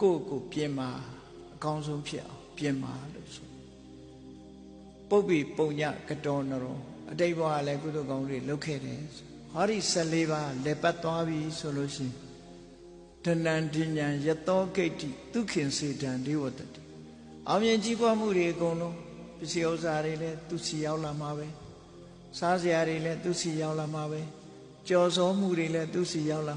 ကိုယ့်ကိုပြင်မာအကောင်းဆုံးဖြစ်အောင်ပြင်မာလို့ဆိုပုပ္ပိပုံညကတော်နရောအတိတ်ဘဝလည်းကုသိုလ်ကောင်းတွေလုပ်ခဲ့တယ်ဆိုဟောဒီ14ပါးလက်ပတ်သွားပြီဆိုလို့ရှိရင်တဏ္ဍဉ္ဉံယတောဂိတ်တိဒုခင်စေတံဒီဝတ္တိအောင်မြင်ကြီးပွားမှုတွေအကုန်လုံးပစ္စည်းဥစ္စာတွေလည်းသူစီရောက်လာမှာပဲစားစရာတွေလည်းသူစီရောက်လာမှာပဲကြော်စောမှုတွေလည်းသူစီရောက်လာ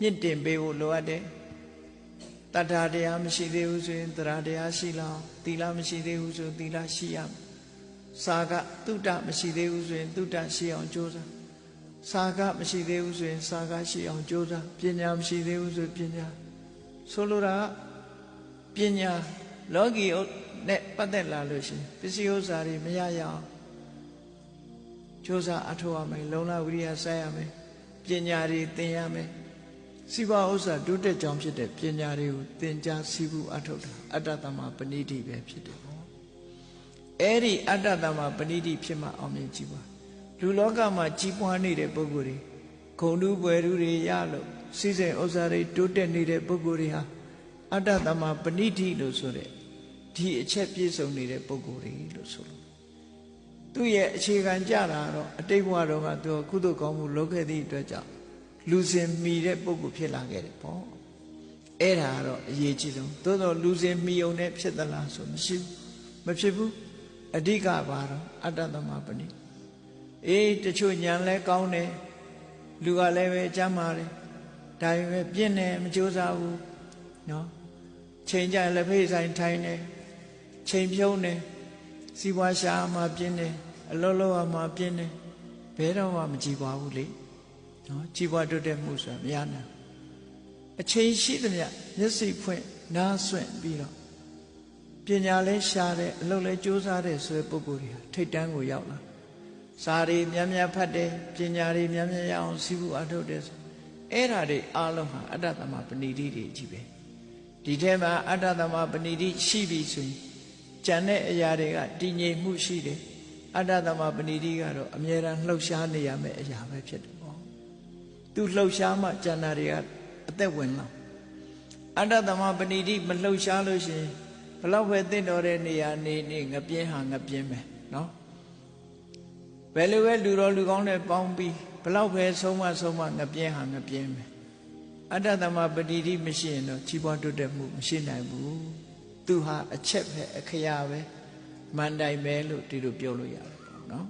မြင့်တင်ပေးဖို့လိုအပ်တယ်တတ္ထာတရားမရှိသေးဘူးဆိုရင်တရားတရားရှိလောက်သီလမရှိသေးဘူးဆိုသီလရှိရမယ်စာကတုဒ္ဒမရှိသေးဘူးဆိုရင်တုဒ္ဒရှိအောင်ကြိုးစားစာကမရှိသေးဘူးဆိုရင်စာကရှိအောင်ကြိုးစားပညာမရှိသေးဘူးဆိုပညာဆိုလိုတာပညာလောကီနဲ့ပတ်သက်လာလို့ရှိရင်ပစ္စည်းဥစ္စာတွေမရရအောင်ကြိုးစားအထောက်အမယ်လုံလဝိရိယစိုက်ရမယ်ပညာတွေသင်ရမယ် စီးပွားဥစ္စာဒုတက်ကြောင့်ဖြစ်တဲ့ပညာတွေကိုသင်ကြားစီးပူးအထောက်တာအတ္တသမပဏိတိပဲဖြစ်တယ်ပေါ့အဲ့ဒီအတ္တသမပဏိတိဖြစ်မှအောင်မြင်ကြည့်ပါလူလောကမှာကြီးပွားနေတဲ့ပုဂ္ဂိုလ်တွေဂုံတူးပွဲတူတွေရလို့စီစဉ်ဥစ္စာတွေတိုးတက်နေတဲ့ပုဂ္ဂိုလ်တွေဟာအတ္တသမပဏိတိလို့ဆိုတဲ့ဒီအချက်ပြည့်စုံနေတဲ့ပုဂ္ဂိုလ်တွေလို့ဆိုလို့သူ့ရဲ့အခြေခံကြတာတော့အတိတ်ဘဝတော့ကသူကုသိုလ်ကောင်းမှုလုပ်ခဲ့သည့်အတွက်ကြောင့် လူစင်မီတဲ့ပုဂ္ဂိုလ်ဖြစ်လာခဲ့တယ်ပေါ့အဲ့ဒါကတော့အရေးကြီးဆုံးသို့တော့လူစင်မီုံနဲ့ဖြစ်သလားဆိုမရှိဘူးမဖြစ်ဘူးအဓိကပါတော့အတ္တသမပဏိအေးတချို့ညာလဲကောင်းတယ်လူကလည်းပဲကြမ်းပါတယ်ဒါပေမဲ့ပြင်းတယ်မကြိုးစားဘူးနော်ချိန်ကြလက်ဖေးဆိုင်ထိုင်တယ်ချိန်ဖြုံးတယ်စီးပွားရှာမှပြင်းတယ်အလုံးလုံးမှပြင်းတယ်ဘယ်တော့မှမကြည်ပါဘူးလေ နော်ကြည်ပွားတွတ်တဲ့မှုဆိုတာမရနိုင်အချိန်ရှိသမျှမျက်စိဖွင့်နားဆွင့်ပြီးတော့ပညာလဲရှားတဲ့အလုပ်လဲကြိုးစားတဲ့ဆိုတဲ့ပုဂ္ဂိုလ်တွေဟာထိတ်တန်းကိုရောက်လာစာရီများများဖတ်တယ်ပညာတွေများများရအောင်စီးဖို့အထုတ်တယ်ဆိုအဲ့ဓာတွေအားလုံးဟာအတ္တသမပဏိတိတွေကြီးပဲဒီထဲမှာအတ္တသမပဏိတိရှိပြီဆိုရင်ကြံတဲ့အရာတွေကတည်ငြိမ်မှုရှိတယ်အတ္တသမပဏိတိကတော့အမြဲတမ်းလှုပ်ရှားနေရမယ့်အရာပဲဖြစ်တယ်ပေါ့ သူလှုပ်ရှားမှကြံတာတွေကအသက်ဝင်လာအတ္တသမပဏိတိမလှုပ်ရှားလို့ရှိရင်ဘလောက်ပဲတင့်တော်တဲ့နေရာနေနေငပြင်းဟာငပြင်းပဲနော်ဘယ်လိုပဲလူတော်လူကောင်းနဲ့ပေါင်းပြီးဘလောက်ပဲဆုံးမဆုံးမငပြင်းဟာငပြင်းပဲအတ္တသမပဏိတိမရှိရင်တော့ကြီးပွားတိုးတက်မှုမရှိနိုင်ဘူးသူဟာအချက်ပဲအခရာပဲမန်တိုင်ပဲလို့ဒီလိုပြောလို့ရတယ်ပေါ့နော်